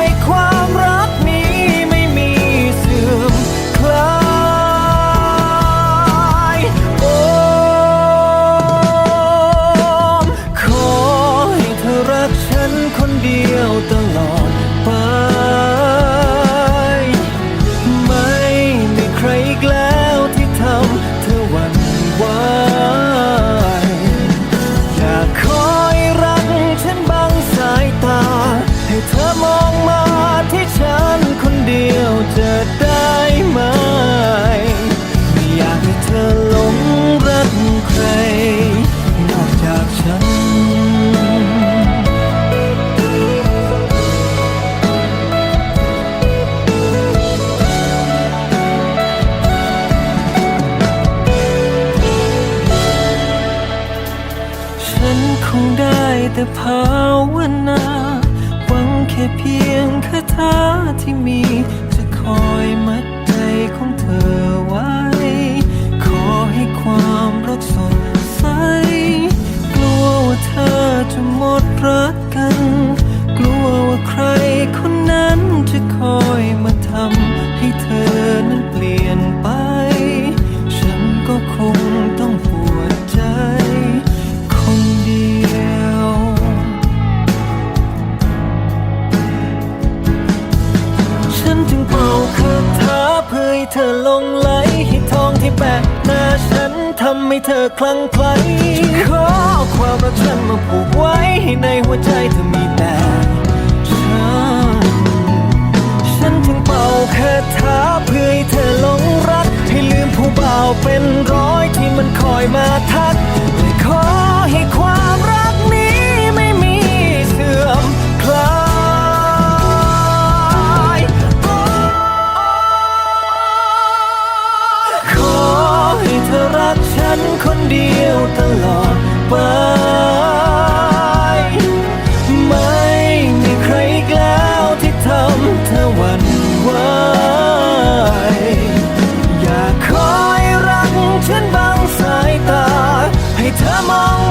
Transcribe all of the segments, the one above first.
ย 吗？的梦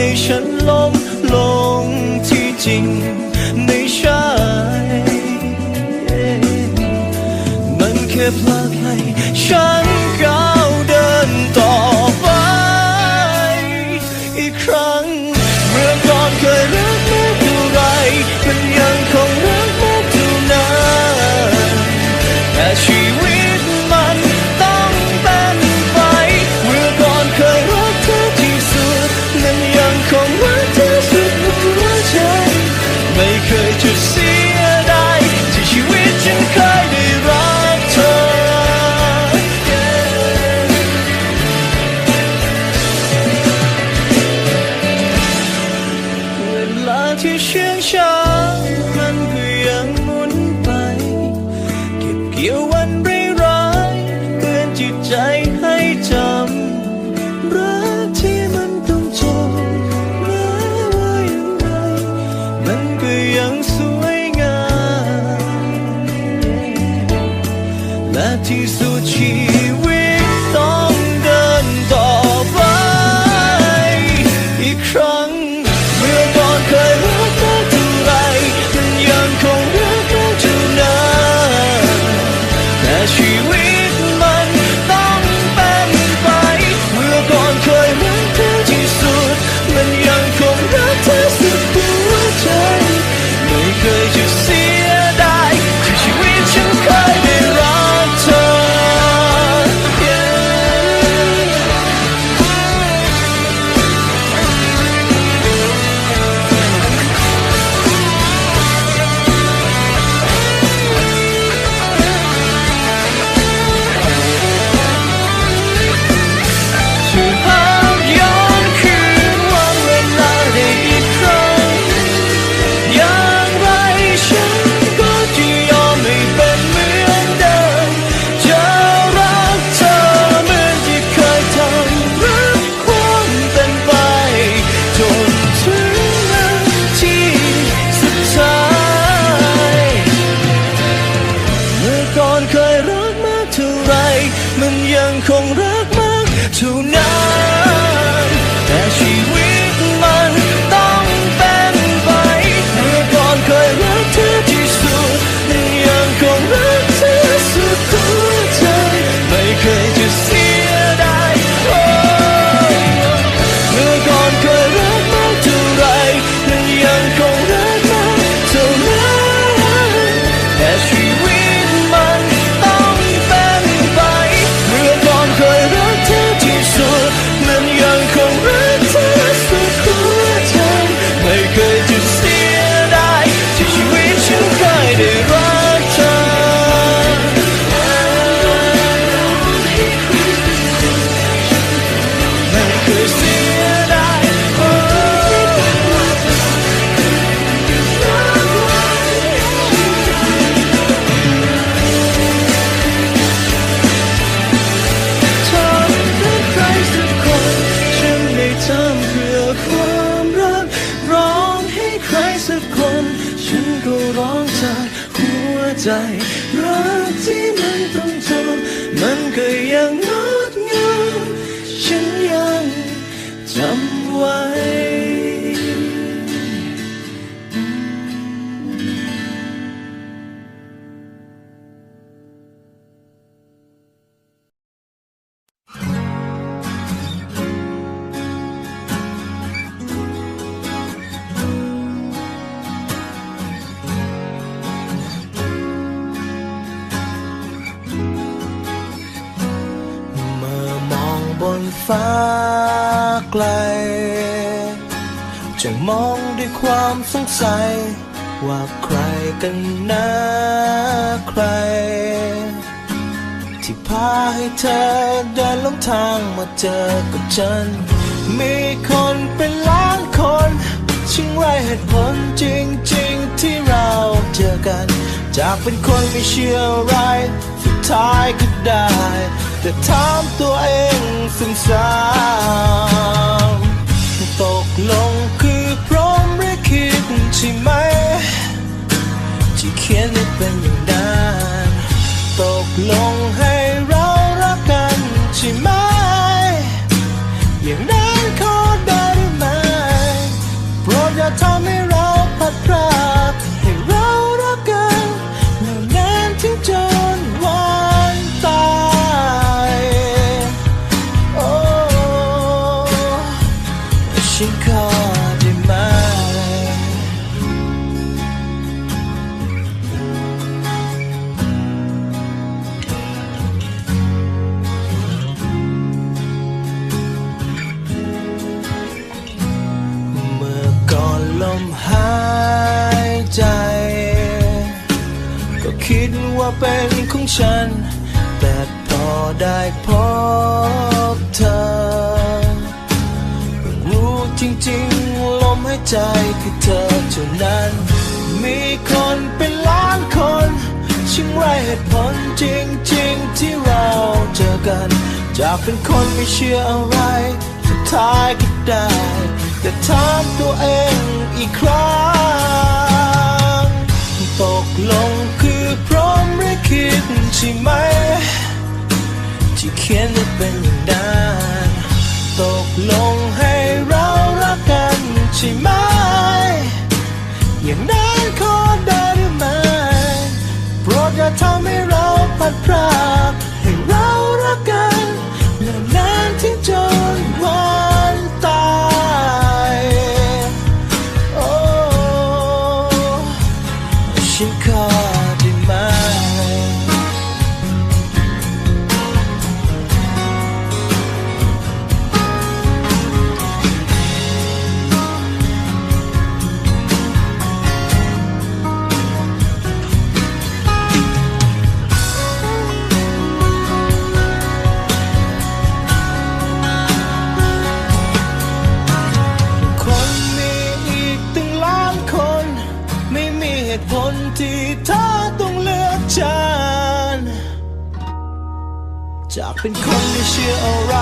ให้ฉันลงลงที่จริงไม่ใช่มันแค่พลาดให้ฉันกัน Chỉ số. không rơi ใจรัก ฟ้าไกล จะมองด้วยความสงสัย ว่าใครกันนะใคร ที่พาให้เธอเดินลงทางมาเจอกับฉัน มีคนเป็นล้านคนชิงไรเหตุผลจริงๆ ที่เราเจอกัน จากเป็นคนไม่เชื่อไรสุดท้ายก็ได้แต่ถามตัวเองซึ่งสามตกลงคือพร้อมหรือคิดใช่ไหม ที่เขียนให้เป็นอย่างนั้นตกลงให้เรารักกันใช่ไหม อย่างนั้นขอได้หรือไม่โปรดอย่าทำให้เราพัดพราก ใจคือเธอเท่านั้น มีคนเป็นล้านคนชิงไรเหตุผลจริงๆที่เราเจอกันจากเป็นคนไม่เชื่ออะไร สุดท้ายก็ได้ แต่ถามตัวเองอีกครั้ง ตกลงคือพร้อมหรือคิดใช่ไหม ที่เขียนให้เป็นอย่างนั้นตกลงให้ ใช่ไหม อย่างนั้นขอได้หรือไม่ โปรดอย่าทำให้เราพัดพราก เหตุผลที่เธอต้องเลือกฉัน จากเป็นคนไม่เชื่ออะไร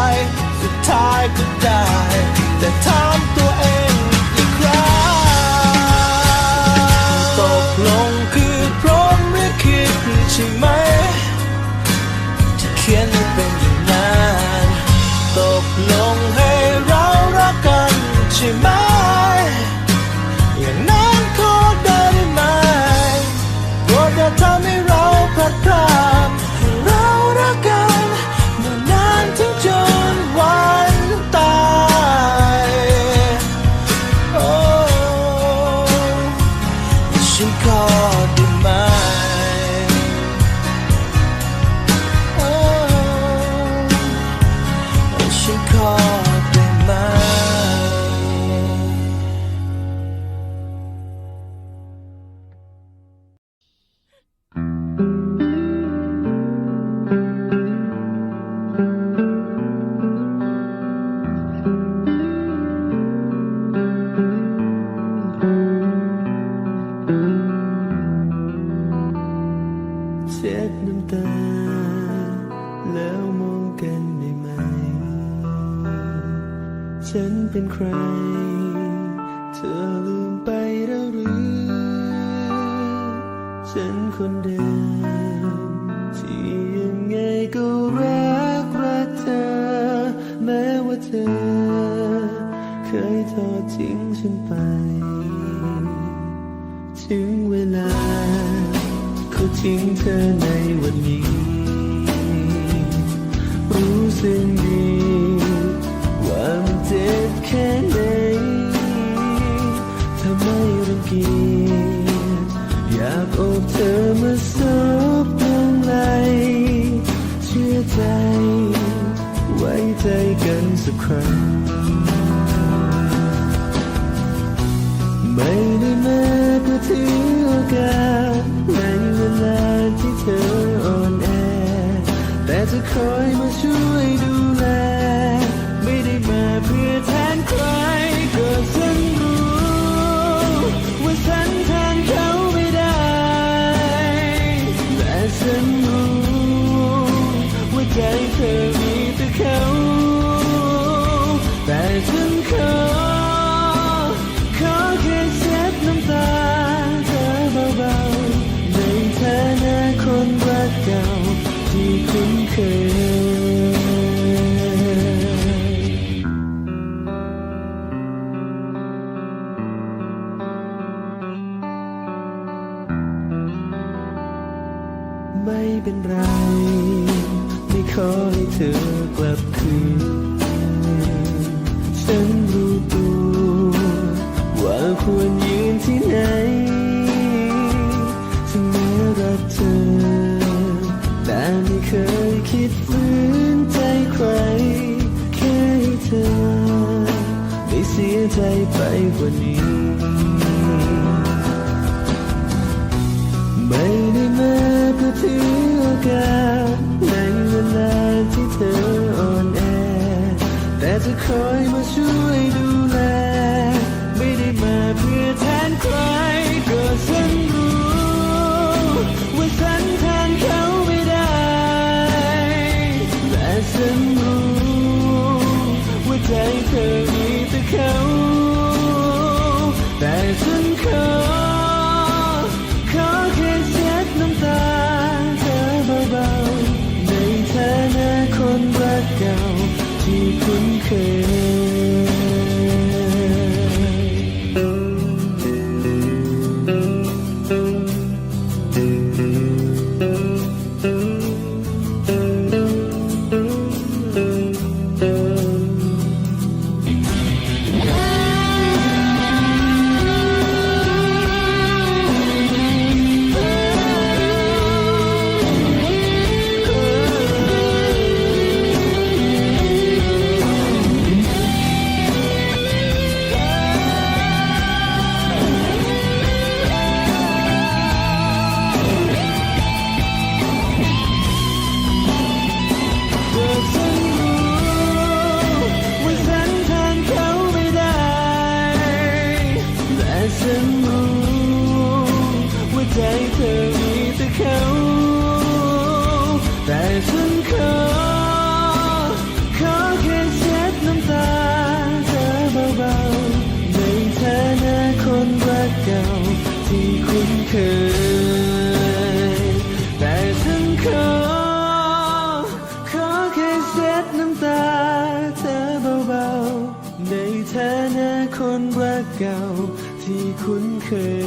สุดท้ายก็ได้ แต่ถามตัวเองอีกครั้งตกลงคือพร้อมหรือคิดใช่ไหมที่เขียน เธอ เคยทอดทิ้งฉันไป ถึงเวลาเขาทิ้งเธอในวันนี้ รู้สึก ไม่ได้มาเพื่อถือโอกาสในเวลาที่เธออ่อนแอ แต่จะคอยมาช่วยดู ที่ ใจไปกว่านี้ ไม่ได้มาเพื่อถือโอกาสในเวลาที่เธออ่อนแอ แต่จะคอยมาช่วยดู Jason Kane. ย แต่ฉันขอ ขอแค่เช็ดน้ำตาเธอเบาๆ ในฐานะคนรักเก่าที่คุ้นเคย